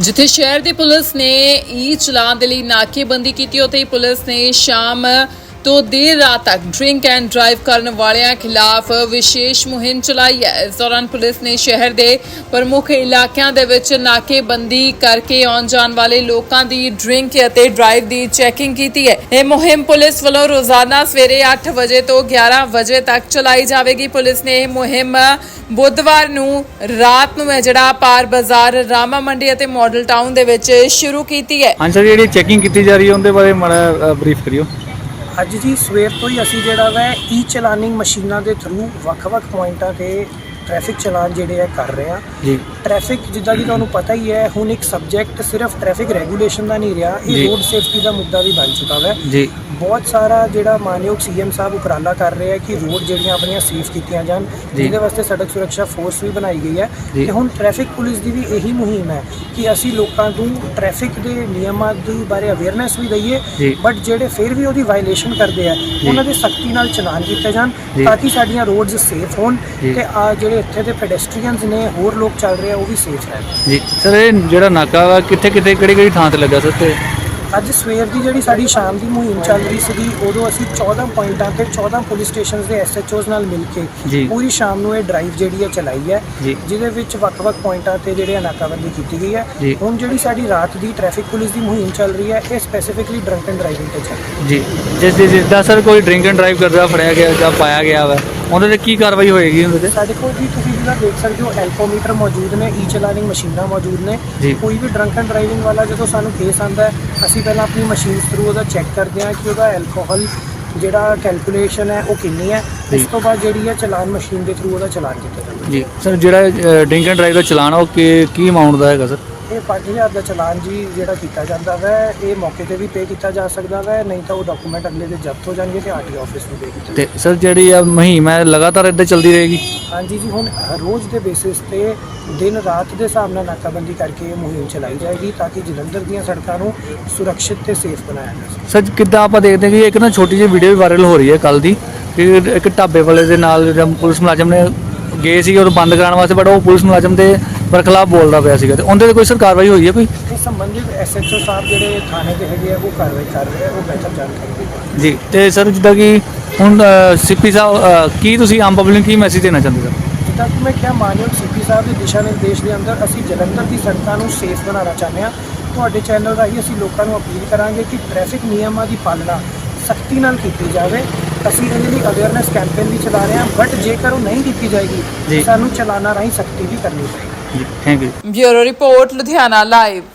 ਜਿੱਥੇ ਸ਼ਹਿਰ ਦੀ ਪੁਲਿਸ ਨੇ ਈ ਚਲਾਨ ਦੇ ਲਈ ਨਾਕੇਬੰਦੀ ਕੀਤੀ, ਉੱਥੇ ਹੀ ਪੁਲਿਸ ਨੇ ਸ਼ਾਮ ਤੋਂ ਦੇਰ ਰਾਤ ਤੱਕ ਡਰਿੰਕ ਐਂਡ ਡਰਾਈਵ ਕਰਨ ਵਾਲਿਆਂ ਖਿਲਾਫ ਵਿਸ਼ੇਸ਼ ਮੁਹਿੰਮ ਚਲਾਈ ਹੈ। ਇਸ ਦੌਰਾਨ ਪੁਲਿਸ ਨੇ ਸ਼ਹਿਰ ਦੇ ਪ੍ਰਮੁੱਖ ਇਲਾਕਿਆਂ ਦੇ ਵਿੱਚ ਨਾਕੇਬੰਦੀ ਕਰਕੇ ਆਉਣ ਜਾਣ ਵਾਲੇ ਲੋਕਾਂ ਦੀ ਡਰਿੰਕ ਅਤੇ ਡਰਾਈਵ ਦੀ ਚੈਕਿੰਗ ਕੀਤੀ ਹੈ। ਇਹ ਮੁਹਿੰਮ ਪੁਲਿਸ ਵੱਲੋਂ ਰੋਜ਼ਾਨਾ ਸਵੇਰੇ 8 ਵਜੇ ਤੋਂ 11 ਵਜੇ ਤੱਕ ਚਲਾਈ ਜਾਵੇਗੀ। ਪੁਲਿਸ ਨੇ ਇਹ ਮੁਹਿੰਮ ਬੁੱਧਵਾਰ ਨੂੰ ਰਾਤ ਨੂੰ ਹੈ, ਜਿਹੜਾ ਪਾਰ ਬਾਜ਼ਾਰ ਰਾਮਾ ਮੰਡੀ ਅਤੇ ਮਾਡਲ ਟਾਊਨ ਦੇ ਵਿੱਚ ਸ਼ੁਰੂ ਕੀਤੀ ਹੈ। ਹਾਂਜੀ ਸਰ, ਜਿਹੜੀ ਚੈਕਿੰਗ ਕੀਤੀ ਜਾ ਰਹੀ ਹੈ, ਉਹਦੇ ਬਾਰੇ ਮਾੜਾ ਬਰੀਫ ਕਰਿਓ। ਅੱਜ ਜੀ ਸਵੇਰ ਤੋਂ ਹੀ ਅਸੀਂ ਜਿਹੜਾ ਵੈ ਈ ਚਲਾਨਿੰਗ ਮਸ਼ੀਨਾਂ ਦੇ ਥਰੂ ਵੱਖ-ਵੱਖ ਪੁਆਇੰਟਾਂ ਤੇ ਟ੍ਰੈਫਿਕ ਚਲਾਨ ਜਿਹੜੇ ਆ ਕਰ ਰਹੇ ਆ ਜੀ ਟ੍ਰੈਫਿਕ ਜਿੱਦਾਂ ਕਿ ਤੁਹਾਨੂੰ ਪਤਾ ਹੀ ਹੈ ਹੁਣ ਇੱਕ ਸਬਜੈਕਟ ਸਿਰਫ ਟ੍ਰੈਫਿਕ ਰੈਗੂਲੇਸ਼ਨ ਦਾ ਨਹੀਂ ਰਿਹਾ। ਇਹ ਰੋਡ ਸੇਫਟੀ ਦਾ ਮੁੱਦਾ ਵੀ ਬਣ ਚੁੱਕਾ ਹੈ ਜੀ ਬਹੁਤ ਸਾਰਾ ਜਿਹੜਾ ਮਾਨਯੋਗ ਸੀਐਮ ਸਾਹਿਬ ਉਪਰਾਲਾ ਕਰ ਰਹੇ ਆ ਕਿ ਰੋਡ ਜਿਹੜੀਆਂ ਆਪਣੀਆਂ ਸੇਫ ਕੀਤੀਆਂ ਜਾਣ। ਜਿਹਦੇ ਵਾਸਤੇ ਸੜਕ ਸੁਰੱਖਿਆ ਫੋਰਸ ਵੀ ਬਣਾਈ ਗਈ ਹੈ। ਤੇ ਹੁਣ ਟ੍ਰੈਫਿਕ ਪੁਲਿਸ ਦੀ ਵੀ ਇਹੀ ਮੁਹਿੰਮ ਹੈ ਕਿ ਅਸੀਂ ਲੋਕਾਂ ਨੂੰ ਟ੍ਰੈਫਿਕ ਦੇ ਨਿਯਮਾਂ ਦੇ ਬਾਰੇ ਅਵੇਅਰਨੈਸ ਵੀ ਦਈਏ। ਬਟ ਜਿਹੜੇ ਫਿਰ ਵੀ ਉਹਦੀ ਵਾਇਲੇਸ਼ਨ ਕਰਦੇ ਆ ਉਹਨਾਂ ਦੇ ਸਖਤੀ ਨਾਲ ਚਲਾਨ ਕੀਤੇ ਜਾਣ। ਤਾਂ ਕਿ ਸਾਡੀਆਂ ਰੋਡਸ ਸੇਫ ਹੋਣ। ਤੇ ਆ ਜਿਹੜੇ ਇੱਥੇ ਦੇ ਪੈਡੈਸਟਰੀਅਨਸ ਨੇ ਹੋਰ ਲੋਕ ਚੱਲ ਰਹੇ ਆ ਉਹ ਵੀ ਸੇਫ ਰਹਿਣ ਜੀ ਸਰ ਇਹ ਜਿਹੜਾ ਨਾਕਾ ਵਾ ਕਿੱਥੇ ਕਿੱਥੇ ਕਿਹੜੀ ਕਿਹੜੀ ਥਾਂ ਤੇ ਲੱਗਾ ਸਰ ਤੇ ਅੱਜ ਸਵੇਰ ਦੀ ਜਿਹੜੀ ਸਾਡੀ ਸ਼ਾਮ ਦੀ ਮੁਹਿੰਮ ਚੱਲ ਰਹੀ ਸੀਗੀ ਉਦੋਂ ਅਸੀਂ 14 ਪੁਆਇੰਟਾਂ ਤੇ 14 ਪੁਲਿਸ ਸਟੇਸ਼ਨਸ ਦੇ ਐਸਐਚਓਸ ਨਾਲ ਮਿਲ। ਕੇ ਪੂਰੀ ਸ਼ਾਮ ਨੂੰ ਇਹ ਡਰਾਈਵ ਜਿਹੜੀ ਹੈ ਚਲਾਈ ਹੈ। ਜਿਹਦੇ ਵਿੱਚ ਵੱਖ-ਵੱਖ ਪੁਆਇੰਟਾਂ ਤੇ ਜਿਹੜੇ ਨਾਕਾਬੰਦੀ ਕੀਤੀ ਗਈ ਹੈ। ਹੁਣ ਜਿਹੜੀ ਸਾਡੀ ਰਾਤ ਦੀ ਟ੍ਰੈਫਿਕ ਪੁਲਿਸ ਦੀ ਮੁਹਿੰਮ ਚੱਲ ਰਹੀ ਹੈ ਇਹ ਸਪੈਸੀਫਿਕਲੀ ਡਰੰਕ ਐਂਡ ਡਰਾਈਵਿੰਗ ਤੇ ਚੱਲ ਰਹੀ ਹੈ ਜੀ ਜਿਸ ਜਿਸ- ਜਿੱਦਾਂ ਸਰ ਕੋਈ ਡਰਿੰਕ ਐਂਡ ਡਰਾਈਵ ਕਰਦਾ ਫੜਿਆ ਗਿਆ ਜਾਂ ਪਾਇਆ ਗਿਆ ਵਾ ਉਹਦੇ ਤੇ ਕੀ ਕਾਰਵਾਈ ਹੋਏਗੀ ਉਹਦੇ ਤੇ? ਸਾਡੇ ਕੋਲ ਜੀ ਤੁਸੀਂ ਜਿਹੜਾ ਦੇਖ ਸਕਦੇ ਹੋ ਐਲਕੋਮੀਟਰ ਮੌਜੂਦ ਨੇ ਈ ਚਲਾਨਿੰਗ ਮਸ਼ੀਨਾਂ ਮੌਜੂਦ ਨੇ। ਜੀ। ਕੋਈ ਵੀ ਡਰੰਕ ਐਂਡ ਡਰਾਈਵਿੰਗ ਵਾਲਾ ਜਦੋਂ ਸਾਨੂੰ ਕੇਸ ਆਂਦਾ ਹੈ ਅਸੀਂ ਪਹਿਲਾਂ ਆਪਣੀ ਮਸ਼ੀਨ ਥਰੂ ਉਹਦਾ ਚੈੱਕ ਕਰਦੇ ਹਾਂ ਕਿ ਉਹਦਾ ਐਲਕੋਹਲ ਜਿਹੜਾ ਕੈਲਕੂਲੇਸ਼ਨ ਹੈ ਉਹ ਕਿੰਨੀ ਹੈ। ਉਸ ਜੀ। ਤੋਂ ਬਾਅਦ ਜਿਹੜੀ ਹੈ ਚਲਾਨ ਮਸ਼ੀਨ ਦੇ ਥਰੂ ਉਹਦਾ ਚਲਾਨ ਕੀਤਾ ਜਾਂਦਾ ਜੀ। ਸਰ ਜਿਹੜਾ ਡਰਿੰਕ ਐਂਡ ਡਰਾਈਵ ਦਾ ਚਲਾਨ ਆ ਉਹ ਕੀ ਕੀ ਅਮਾਉਂਟ ਦਾ ਹੈਗਾ ਸਰ? ਇਹ 5000 ਦਾ ਚਲਾਨ ਜੀ ਜਿਹੜਾ ਕੀਤਾ ਜਾਂਦਾ ਵੈ ਇਹ ਮੌਕੇ ਤੇ ਵੀ ਪੇ ਕੀਤਾ ਜਾ ਸਕਦਾ ਵੈ ਨਹੀਂ ਤਾਂ ਉਹ ਡਾਕੂਮੈਂਟ ਅਗਲੇ ਦੇ ਜ਼ਬਤ ਹੋ ਜਾਣਗੇ ਤੇ ਆਰਟੀ ਆਫਿਸ ਨੂੰ ਪੇ ਕੀਤਾ ਤੇ ਸਰ ਜਿਹੜੀ ਆ ਮੁਹਿੰਮ ਹੈ ਲਗਾਤਾਰ ਇੱਦਾਂ ਚੱਲਦੀ ਰਹੇਗੀ? ਹਾਂਜੀ ਜੀ ਹੁਣ ਰੋਜ਼ ਦੇ ਬੇਸਿਸ ਤੇ ਦਿਨ ਰਾਤ ਦੇ ਹਿਸਾਬ ਨਾਲ ਨਾਕਾਬੰਦੀ ਕਰਕੇ ਇਹ ਮੁਹਿੰਮ ਚਲਾਈ ਜਾਏਗੀ ਤਾਂ ਕਿ ਜਲੰਧਰ ਦੀਆਂ ਸੜਕਾਂ ਨੂੰ ਸੁਰੱਖਿਅਤ ਤੇ ਸੇਫ ਬਣਾਇਆ ਜਾ ਸਕੇ। ਸਰ ਕਿੱਦਾਂ ਆਪਾਂ ਦੇਖਦੇ ਹਾਂ ਕਿ ਇੱਕ ਨਾ ਛੋਟੀ ਜਿਹੀ ਵੀਡੀਓ ਵੀ ਵਾਇਰਲ ਹੋ ਰਹੀ ਹੈ ਕੱਲ ਦੀ ਕਿ ਇੱਕ ਢਾਬੇ ਵਾਲੇ ਦੇ ਨਾਲ ਜਿਹੜਾ ਪੁਲਿਸ ਮੁਲਾਜ਼ਮ ਨੇ ਗਏ ਸੀ ਉਹ ਬੰਦ ਕਰਾਉਣ ਵਾਸਤੇ ਬਟ ਉਹ ਪੁਲਿਸ ਮੁਲਾਜ਼ਮ ਦੇ ਬਰਖਲਾਫ ਬੋਲਦਾ ਪਿਆ ਸੀਗਾ ਤੇ ਉਹਦੇ ਤੇ ਕੋਈ ਸਰ ਕਾਰਵਾਈ ਹੋਈ ਹੈ ਕੋਈ? ਇਸ ਸੰਬੰਧਿਤ ਐਸਐਚਓ ਸਾਹਿਬ ਜਿਹੜੇ ਥਾਣੇ ਦੇ ਹੈਗੇ ਆ ਉਹ ਕਾਰਵਾਈ ਕਰ ਰਹੇ ਆ ਉਹ ਬਿਹਤਰ ਜਾਣਕਾਰੀ ਦੇ ਰਹੇ ਜੀ ਤੇ ਸਰ ਜਿੱਦਾਂ ਕਿ ਹੁਣ ਸੀਪੀ ਸਾਹਿਬ ਕੀ ਤੁਸੀਂ ਆਮ ਪਬਲਿਕ ਨੂੰ ਕੀ ਮੈਸੇਜ ਦੇਣਾ ਚਾਹੁੰਦੇ ਸਰ ਜਿੱਦਾਂ ਕਿ ਮੈਂ ਕਿਹਾ ਮਾਨਯੋਗ ਸੀਪੀ ਸਾਹਿਬ ਦੇ ਦਿਸ਼ਾ ਨਿਰਦੇਸ਼ ਦੇ ਅੰਦਰ ਅਸੀਂ ਜਲੰਧਰ ਦੀ ਸੜਕਾਂ ਨੂੰ ਸੇਫ ਬਣਾਉਣਾ ਚਾਹੁੰਦੇ ਹਾਂ। ਤੁਹਾਡੇ ਚੈਨਲ ਰਾਹੀਂ ਅਸੀਂ ਲੋਕਾਂ ਨੂੰ ਅਪੀਲ ਕਰਾਂਗੇ ਕਿ ਟ੍ਰੈਫਿਕ ਨਿਯਮਾਂ ਦੀ ਪਾਲਣਾ ਸਖਤੀ ਨਾਲ ਕੀਤੀ ਜਾਵੇ। ਅਸੀਂ ਇਹਦੇ ਲਈ ਅਵੇਅਰਨੈਸ ਕੈਂਪੇਨ ਵੀ ਚਲਾ ਰਹੇ ਹਾਂ ਬਟ ਜੇਕਰ ਉਹ ਨਹੀਂ ਕੀਤੀ ਜਾਏਗੀ। ਸਾਨੂੰ ਚਲਾਨਾ ਰਾਹੀਂ ਸਖਤੀ ਵੀ ਕਰਨੀ ਪਏਗੀ। ਜੀ ਬਿਊਰੋ ਰਿਪੋਰਟ ਲੁਧਿਆਣਾ ਲਾਈਵ।